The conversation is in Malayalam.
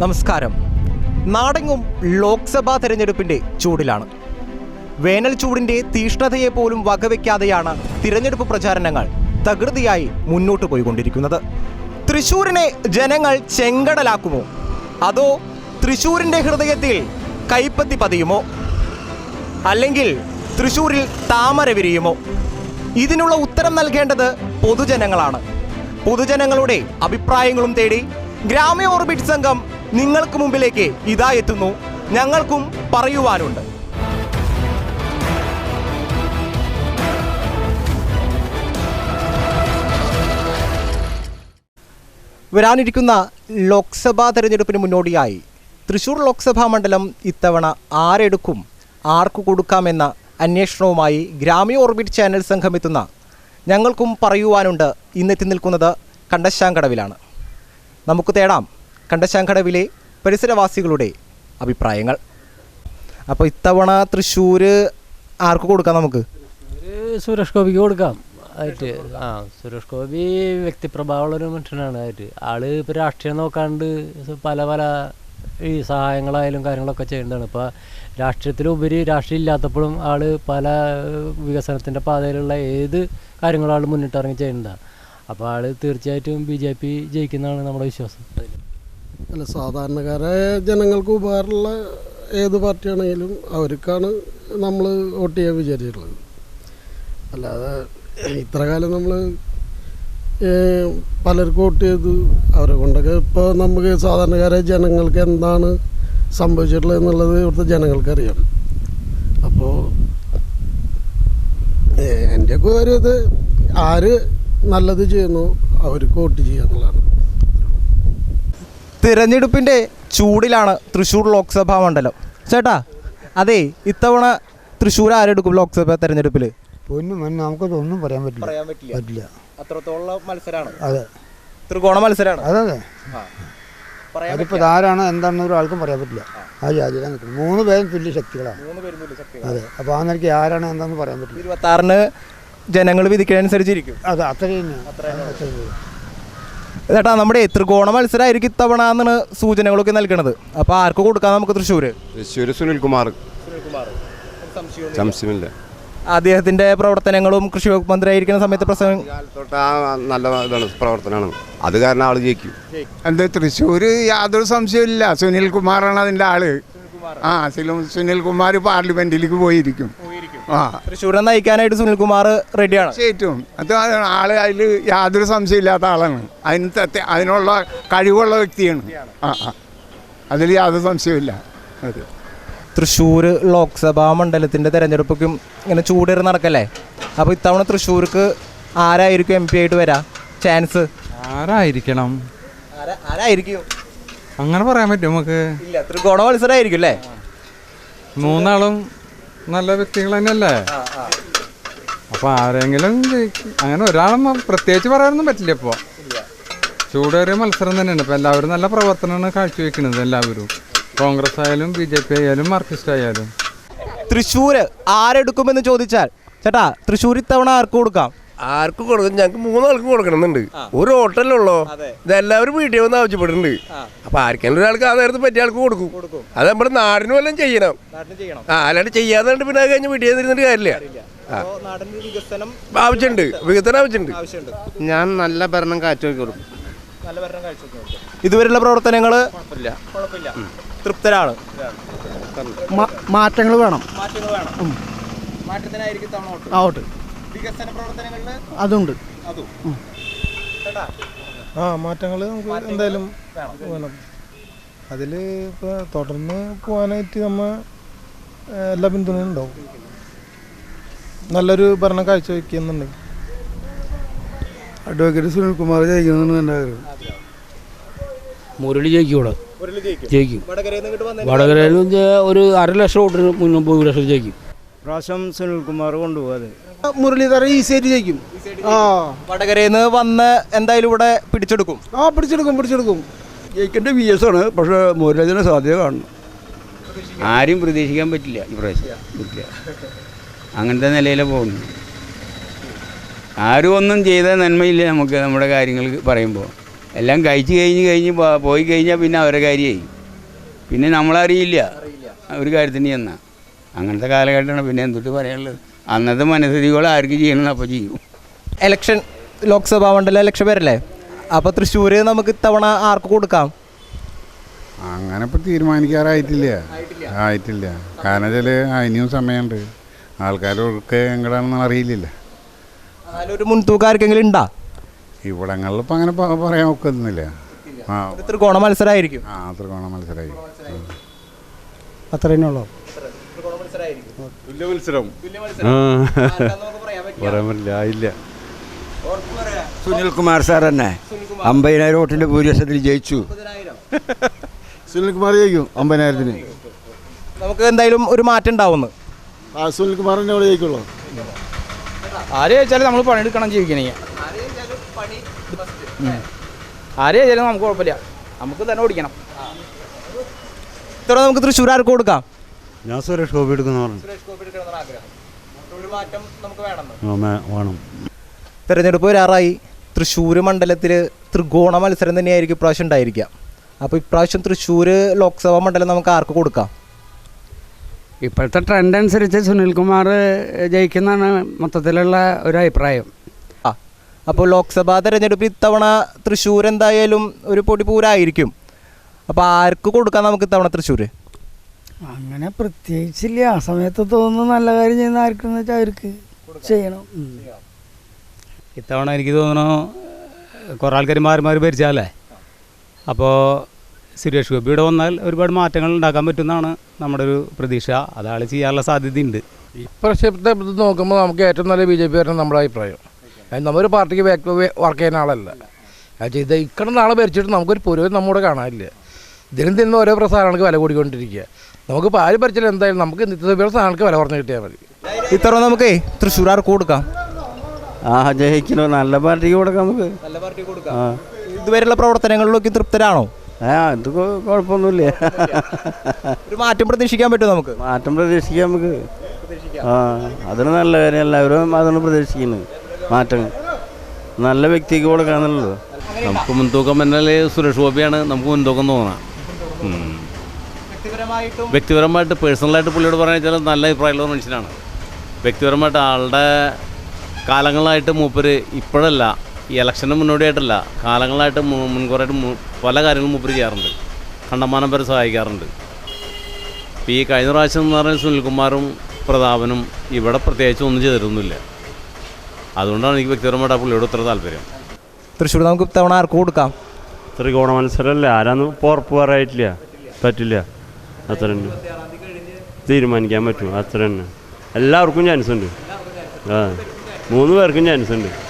നമസ്കാരം. നാടെങ്ങും ലോക്സഭാ തെരഞ്ഞെടുപ്പിന്റെ ചൂടിലാണ്. വേനൽ ചൂടിന്റെ തീഷ്ണതയെ പോലും വകവെക്കാതെയാണ് തിരഞ്ഞെടുപ്പ് പ്രചാരണങ്ങൾ തകൃതിയായി മുന്നോട്ട് പോയിക്കൊണ്ടിരിക്കുന്നത്. തൃശൂരിനെ ജനങ്ങൾ ചെങ്കടലാക്കുമോ? അതോ തൃശൂരിന്റെ ഹൃദയത്തിൽ കൈപ്പത്തി പതിയുമോ? അല്ലെങ്കിൽ തൃശൂരിൽ താമര വിരിയുമോ? ഇതിനുള്ള ഉത്തരം നൽകേണ്ടത് പൊതുജനങ്ങളാണ്. പൊതുജനങ്ങളുടെ അഭിപ്രായങ്ങളും തേടി ഗ്രാമ്യ ഓർബിറ്റ് സംഘം നിങ്ങൾക്ക് മുമ്പിലേക്ക് ഇതാ എത്തുന്നു. ഞങ്ങൾക്കും പറയുവാനുണ്ട്. വരാനിരിക്കുന്ന ലോക്സഭാ തെരഞ്ഞെടുപ്പിന് മുന്നോടിയായി തൃശൂർ ലോക്സഭാ മണ്ഡലം ഇത്തവണ ആരെടുക്കും ആർക്കു കൊടുക്കാമെന്ന അന്വേഷണവുമായി ഗ്രാമീയ ഓർബിറ്റ് ചാനൽ സംഘം എത്തുന്ന ഞങ്ങൾക്കും പറയുവാനുണ്ട് ഇന്നെത്തി നിൽക്കുന്നത് കണ്ടശാങ്കടവിലാണ്. നമുക്ക് തേടാം. കണ്ടശാങ്കടവിലെ പരിസരവാസികളുടെ അഭിപ്രായങ്ങൾ. അപ്പോൾ ഇത്തവണ തൃശ്ശൂർ ആർക്ക് കൊടുക്കാം നമുക്ക്? സുരേഷ് ഗോപിക്ക് കൊടുക്കാം. ആയിട്ട് ആ സുരേഷ് ഗോപി വ്യക്തിപ്രഭാവമുള്ളൊരു മനുഷ്യനാണ് ആയിട്ട്. ആൾ ഇപ്പോൾ രാഷ്ട്രീയം നോക്കാണ്ട് പല പല ഈ സഹായങ്ങളായാലും കാര്യങ്ങളൊക്കെ ചെയ്യേണ്ടതാണ്. ഇപ്പോൾ രാഷ്ട്രീയത്തിലുപരി രാഷ്ട്രീയം ഇല്ലാത്തപ്പോഴും ആൾ പല വികസനത്തിന്റെ പാതയിലുള്ള ഏത് കാര്യങ്ങളും ആൾ മുന്നിട്ടിറങ്ങി ചെയ്യേണ്ടതാണ് അപ്പോൾ ആൾ തീർച്ചയായിട്ടും ബി ജെ പി ജയിക്കുന്നതാണ് നമ്മുടെ വിശ്വാസം. അല്ല സാധാരണക്കാരായ ജനങ്ങൾക്ക് ഉപകാരമുള്ള ഏത് പാർട്ടിയാണെങ്കിലും അവർക്കാണ് നമ്മൾ വോട്ട് ചെയ്യാൻ വിചാരിച്ചിട്ടുള്ളത്. അല്ലാതെ ഇത്ര കാലം നമ്മൾ പലർക്കും വോട്ട് ചെയ്തു അവരെ കൊണ്ടൊക്കെ ഇപ്പോൾ നമുക്ക് സാധാരണക്കാരായ ജനങ്ങൾക്ക് എന്താണ് സംഭവിച്ചിട്ടുള്ളത് എന്നുള്ളത് ഇവിടുത്തെ ജനങ്ങൾക്കറിയാം. അപ്പോൾ എന്റെയൊക്കെ ഒരു ഇത് ആര് നല്ലത് ചെയ്യുന്നു അവർക്ക് വോട്ട് ചെയ്യുക എന്നുള്ളതാണ്. തിരഞ്ഞെടുപ്പിന്റെ ചൂടിലാണ് തൃശ്ശൂർ ലോക്സഭാ മണ്ഡലം. ചേട്ടാ അതെ ഇത്തവണ തൃശ്ശൂർ ആരെടുക്കും ലോക്സഭാ തെരഞ്ഞെടുപ്പിൽ പൊന്നും മണ്ണും നമുക്കതൊന്നും പറയാൻ പറ്റില്ല. പറയാൻ പറ്റില്ല. പറ്റില്ല. അത്രത്തോളം മത്സരമാണ് അതെ. ത്രികോണ മത്സരമാണ് അതെ അതെ. അതിപ്പോൾ ആരാണ് എന്താണെന്ന് ഒരാൾക്കും പറയാൻ പറ്റില്ല. ആ. ജാതിയിലാണ് നിൽക്കുന്നത് മൂന്ന് പേരും തുല്യ ശക്തികളാണ്. അതെ. അപ്പോൾ ആ നിലയ്ക്ക് ആരാണ് എന്താണെന്ന് പറയാൻ പറ്റില്ല. ഇരുപത്തി ആറിന് ജനങ്ങൾ വിധിക്കുന്നതനുസരിച്ചിരിക്കും അതെ അത്രയും അത്രയും. ചേട്ടാ നമ്മുടെ ത്രികോണ മത്സരമായിരിക്കും ഇത്തവണ എന്നാണ് സൂചനകളൊക്കെ നൽകണത്. അപ്പോൾ ആർക്ക് കൊടുക്കാം നമുക്ക് തൃശ്ശൂര്? തൃശ്ശൂർ സുനിൽകുമാർ. സംശയമില്ല അദ്ദേഹത്തിന്റെ പ്രവർത്തനങ്ങളും കൃഷി വകുപ്പ് മന്ത്രിയായിരിക്കുന്ന സമയത്ത് പ്രസംഗം നല്ല ഇതാണ് പ്രവർത്തനമാണ്. അത് കാരണം ആൾ ജയിക്കും. എന്ത് തൃശ്ശൂർ യാതൊരു സംശയമില്ല സുനിൽ കുമാറാണ് അതിന്റെ ആൾ. ആ സുനിൽ കുമാർ പാർലമെന്റിലേക്ക് പോയിരിക്കും. തൃശ്ശൂരിനെ നയിക്കാനായിട്ട് സുനിൽകുമാർ റെഡിയാണ് തീർച്ചയായിട്ടും അത് ആൾ അതിൽ യാതൊരു സംശയമില്ലാത്ത ആളാണ്. അതിന് അതിനുള്ള കഴിവുള്ള വ്യക്തിയാണ്. ആ ആ. അതിൽ യാതൊരു സംശയമില്ല അത്. തൃശ്ശൂർ ലോക്സഭാ മണ്ഡലത്തിന്റെ തെരഞ്ഞെടുപ്പൊക്കെ ഇങ്ങനെ ചൂടേറി നടക്കല്ലേ? അപ്പോൾ ഇത്തവണ തൃശ്ശൂർക്ക് ആരായിരിക്കും എം പി ആയിട്ട് വരാ? ചാൻസ് ആരായിരിക്കണം? ആരായിരിക്കും? അങ്ങനെ പറയാൻ പറ്റും നമുക്ക്? ഇല്ല ത്രികോണ മത്സരമായിരിക്കും അല്ലേ? മൂന്നാളും നല്ല വ്യക്തികൾ തന്നെയല്ലേ? അപ്പൊ ആരെങ്കിലും. അങ്ങനെ ഒരാളും പ്രത്യേകിച്ച് പറയാനൊന്നും പറ്റില്ല ഇപ്പോൾ ചൂടേറിയ മത്സരം തന്നെയാണ്. ഇപ്പൊ എല്ലാവരും നല്ല പ്രവർത്തനമാണ് കാഴ്ചവെക്കുന്നത് എല്ലാവരും. കോൺഗ്രസ് ആയാലും ബി ജെ പി ആയാലും മാർക്സിസ്റ്റ് ആയാലും. തൃശ്ശൂര് ആരെടുക്കുമെന്ന് ചോദിച്ചാൽ ചേട്ടാ തൃശ്ശൂർ ഇത്തവണ ആർക്ക് കൊടുക്കാം? ആർക്കും കൊടുക്കും? ഞങ്ങൾക്ക് മൂന്നാൾക്കും കൊടുക്കണമെന്നുണ്ട്. ഒരു ഹോട്ടലുള്ളോ ഇതെല്ലാവരും വീട്ടിൽ വന്ന് ആവശ്യപ്പെടുന്നുണ്ട് അപ്പൊ ആർക്കെങ്കിലും ഒരാൾക്ക് ആ നേരത്തെ പറ്റിയ ആൾക്ക് കൊടുക്കും. അത് നമ്മുടെ നാടിനും എല്ലാം ചെയ്യണം. ആ അല്ലാണ്ട് ചെയ്യാതെ പിന്നെ അത് കഴിഞ്ഞ് വീട്ടിൽ നിന്നിട്ട് കാര്യമില്ല. ആവശ്യമുണ്ട്. വികസനം ആവശ്യമുണ്ട്. ഞാൻ നല്ല ഭരണം കാഴ്ചവെക്കി. കൊടുക്കും ഇതുവരെയുള്ള പ്രവർത്തനങ്ങൾ തൃപ്തരാണ്. മാറ്റങ്ങൾ വേണം. മാറ്റങ്ങൾ വേണം. മാറ്റത്തിനായിരിക്കും വികസന പ്രവർത്തനങ്ങളിൽ അതുണ്ട്. അതും. ആ മാറ്റങ്ങൾ നമുക്ക് എന്തായാലും വേണം. അതിൽ ഇപ്പോൾ തുടർന്ന് പോകാനായിട്ട് നമ്മൾ എല്ലാ പിന്തുണയും ഉണ്ടാവും. നല്ലൊരു ഭരണം കാഴ്ചവെക്കുന്നുണ്ടെങ്കിൽ. അഡ്വക്കേറ്റ് സുനിൽകുമാർ ജയിക്കുന്നതാണ് എന്റെ ആഗ്രഹം. മുരളി ജയിക്കും ഇവിടെ. മുരളി ജയിക്കും. വടകരയിൽ നിന്ന് ഒരു അര ലക്ഷം വോട്ടിന് മുന്നേ ലക്ഷം ജയിക്കും. പ്രാവശ്യം സുനിൽകുമാർ കൊണ്ടുപോകാതെ. മുരളീധരൻ സൈഡ് ജയിക്കും. ആ. വടകരയിൽ നിന്ന് വന്ന് എന്തായാലും ഇവിടെ പിടിച്ചെടുക്കും? ആ പിടിച്ചെടുക്കും പിടിച്ചെടുക്കും. ജയിക്കേണ്ട വി എസ് ആണ്. പക്ഷേ മുരളീധരന് സാധ്യത കാണണം. ആരും പ്രതീക്ഷിക്കാൻ പറ്റില്ല ഇപ്രാവശ്യം പറ്റില്ല. അങ്ങനത്തെ നിലയിലെ പോകുന്നു ആരും ഒന്നും ചെയ്ത നന്മയില്ല നമുക്ക് നമ്മുടെ കാര്യങ്ങൾ പറയുമ്പോൾ. എല്ലാം കഴിച്ച് കഴിഞ്ഞ് കഴിഞ്ഞ് പോയി കഴിഞ്ഞാൽ പിന്നെ അവരെ കാര്യമായി. പിന്നെ നമ്മളറിയില്ല. ഒരു കാര്യത്തിന് ചെന്നാ. അങ്ങനത്തെ കാലഘട്ടമാണ് പിന്നെ എന്തിട്ട് പറയാനുള്ളത്? അന്നത്തെ മനസ്ഥിതികൾ ആർക്ക് ചെയ്യണം അപ്പോൾ ചെയ്യും. എലക്ഷൻ ലോക്സഭാ മണ്ഡലം ഇലക്ഷൻ വരല്ലേ? അപ്പോൾ തൃശ്ശൂർ നമുക്ക് ഇത്തവണ ആർക്ക് കൊടുക്കാം? അങ്ങനെ ഇപ്പം തീരുമാനിക്കാറായിട്ടില്ല. ആയിട്ടില്ല. കാരണം വെച്ചാൽ അതിനും സമയമുണ്ട് ആൾക്കാരൊക്കെ എങ്ങടാണെന്ന് അറിയില്ലല്ലോ. അതിലൊരു മുൻതൂക്കം ആർക്കെങ്കിലും ഉണ്ടാ ഇവിടങ്ങളിൽ ഇപ്പം അങ്ങനെ പറയാൻ ഒക്കുന്നില്ല ആ. ത്രികോണ മത്സരമായിരിക്കും ആ ത്രികോണ മത്സരമായിരിക്കും അത്ര തന്നെയുള്ളൂ തുല്യ മത്സരം. പറയാൻ പറ്റില്ല. ആയില്ല. സുനിൽകുമാർ സാർ തന്നെ. അമ്പതിനായിരം വോട്ടിന്റെ ഭൂരിപക്ഷത്തിൽ ജയിച്ചു. സുനിൽകുമാർ ജയിക്കും അമ്പതിനായിരത്തിന്. നമുക്ക് എന്തായാലും ഒരു മാറ്റം ഉണ്ടാവുന്നു. ആ തന്നെ അവിടെ ജയിക്കുള്ളൂ. ആര് ചോദിച്ചാലും നമ്മൾ പണിയെടുക്കണം ജീവിക്കണേ. ആര് ചോദിച്ചാലും നമുക്ക് കുഴപ്പമില്ല. നമുക്ക് തന്നെ ഓടിക്കണം. ഇത്ര നമുക്ക് തൃശ്ശൂർ ആർക്ക് കൊടുക്കാം. ഞാൻ സുരേഷ് ഗോപി എടുക്കുന്ന പറഞ്ഞു. വേണം. തെരഞ്ഞെടുപ്പ് വരാറായി. തൃശ്ശൂർ മണ്ഡലത്തിൽ ത്രികോണ മത്സരം തന്നെയായിരിക്കും ഇപ്രാവശ്യം ഉണ്ടായിരിക്കുക. അപ്പോൾ ഇപ്രാവശ്യം തൃശ്ശൂർ ലോക്സഭാ മണ്ഡലം നമുക്ക് ആർക്ക് കൊടുക്കാം? ഇപ്പോഴത്തെ ട്രെൻഡ് അനുസരിച്ച് സുനിൽകുമാർ ജയിക്കുന്നതാണ് മൊത്തത്തിലുള്ള ഒരു അഭിപ്രായം. ആ അപ്പോൾ ലോക്സഭാ തെരഞ്ഞെടുപ്പിൽ ഇത്തവണ തൃശ്ശൂർ എന്തായാലും ഒരു പൊടി പൂരായിരിക്കും. അപ്പോൾ ആർക്ക് കൊടുക്കാം നമുക്ക് ഇത്തവണ തൃശ്ശൂർ അങ്ങനെ പ്രത്യേകിച്ചില്ല. ആ സമയത്ത് തോന്നുന്നു നല്ല കാര്യം ചെയ്യുന്ന ആർക്കെന്ന് വെച്ചാൽ അവർക്ക് ചെയ്യണം. ഇത്തവണ എനിക്ക് തോന്നുന്നു കുറേ ആൾക്കാർ മാറി മാറി ഭരിച്ചാലേ? അപ്പോൾ സുരേഷ് ഗോപി ഇവിടെ വന്നാൽ ഒരുപാട് മാറ്റങ്ങൾ ഉണ്ടാക്കാൻ പറ്റുമെന്നാണ് നമ്മുടെ ഒരു പ്രതീക്ഷ. അതാൾ ചെയ്യാനുള്ള സാധ്യതയുണ്ട്. ഇപ്രാവശ്യത്തെ ഇത് നോക്കുമ്പോൾ നമുക്ക് ഏറ്റവും നല്ല ബി ജെ പി വരണം നമ്മുടെ അഭിപ്രായം. നമ്മളൊരു പാർട്ടിക്ക് ബാക്ക് വർക്ക് ചെയ്യുന്ന ആളല്ല. അത് ഇത് ഇക്കണ നാളെ ഭരിച്ചിട്ട് നമുക്കൊരു പുരോഗതി നമ്മുടെ കാണാനില്ല. ദിനം ദിനം ഓരോ പ്രസ്ഥാനങ്ങൾക്ക് വില കൂടിക്കൊണ്ടിരിക്കുക. നമുക്കിപ്പോൾ പാൽ പറിച്ചാൽ എന്തായാലും നമുക്ക് നിത്യസഭയുടെ സാധനങ്ങൾക്ക് വില കുറഞ്ഞ് കിട്ടിയാൽ മതി. ഇത്തവണ നമുക്കേ തൃശ്ശൂർ ആർക്ക് കൊടുക്കാം. ആ ജയിക്കണോ? നല്ല പാർട്ടിക്ക് കൊടുക്കാം നമുക്ക്. നല്ല പാർട്ടി കൊടുക്കാം. ഇതുവരെയുള്ള പ്രവർത്തനങ്ങളിലൊക്കെ തൃപ്തരാണോ? ആ ഇത് കുഴപ്പമൊന്നുമില്ല ഒരു മാറ്റം പ്രതീക്ഷിക്കാൻ പറ്റുമോ നമുക്ക്? മാറ്റം പ്രതീക്ഷിക്കാം നമുക്ക്. ആ അതിന് നല്ല കാര്യം. എല്ലാവരും അതാണ് പ്രതീക്ഷിക്കുന്നത്. മാറ്റം. നല്ല വ്യക്തിക്ക് കൊടുക്കാന്നുള്ളത്. നമുക്ക് മുൻതൂക്കം എന്നാൽ സുരക്ഷ ഗോപിയാണ് നമുക്ക് മുൻതൂക്കം തോന്നണം വ്യക്തിപരമായിട്ട് പേഴ്സണലായിട്ട് പുള്ളിയോട് പറഞ്ഞു വെച്ചാൽ നല്ല അഭിപ്രായമുള്ള മനുഷ്യനാണ്. വ്യക്തിപരമായിട്ട് ആളുടെ കാലങ്ങളായിട്ട് മൂപ്പര് ഇപ്പോഴല്ല ഈ ഇലക്ഷന് മുന്നോടിയായിട്ടല്ല കാലങ്ങളായിട്ട് മുൻകൂറായിട്ട് പല കാര്യങ്ങളും മൂപ്പര് ചെയ്യാറുണ്ട്. കണ്ടമാനം പേരെ സഹായിക്കാറുണ്ട്. ഇപ്പോൾ ഈ കഴിഞ്ഞ പ്രാവശ്യം എന്ന് പറഞ്ഞാൽ സുനിൽകുമാറും പ്രതാപനും ഇവിടെ പ്രത്യേകിച്ച് ഒന്നും ചെയ്തിരുന്നില്ല അതുകൊണ്ടാണ് എനിക്ക് വ്യക്തിപരമായിട്ട് ആ പുള്ളിയോട് ഇത്ര താല്പര്യം. തൃശ്ശൂർ നമുക്ക് തവണ ആർക്ക് കൊടുക്കാം? ത്രികോണ മത്സരമല്ലേ? ആരാന്ന് ഉറപ്പ് പറയായിട്ടില്ല പറ്റില്ല. അത്ര തീരുമാനിക്കാൻ പറ്റും അത്ര തന്നെ എല്ലാവർക്കും ചാൻസ് ഉണ്ട്. ആ. മൂന്ന് പേർക്കും ചാൻസ് ഉണ്ട്.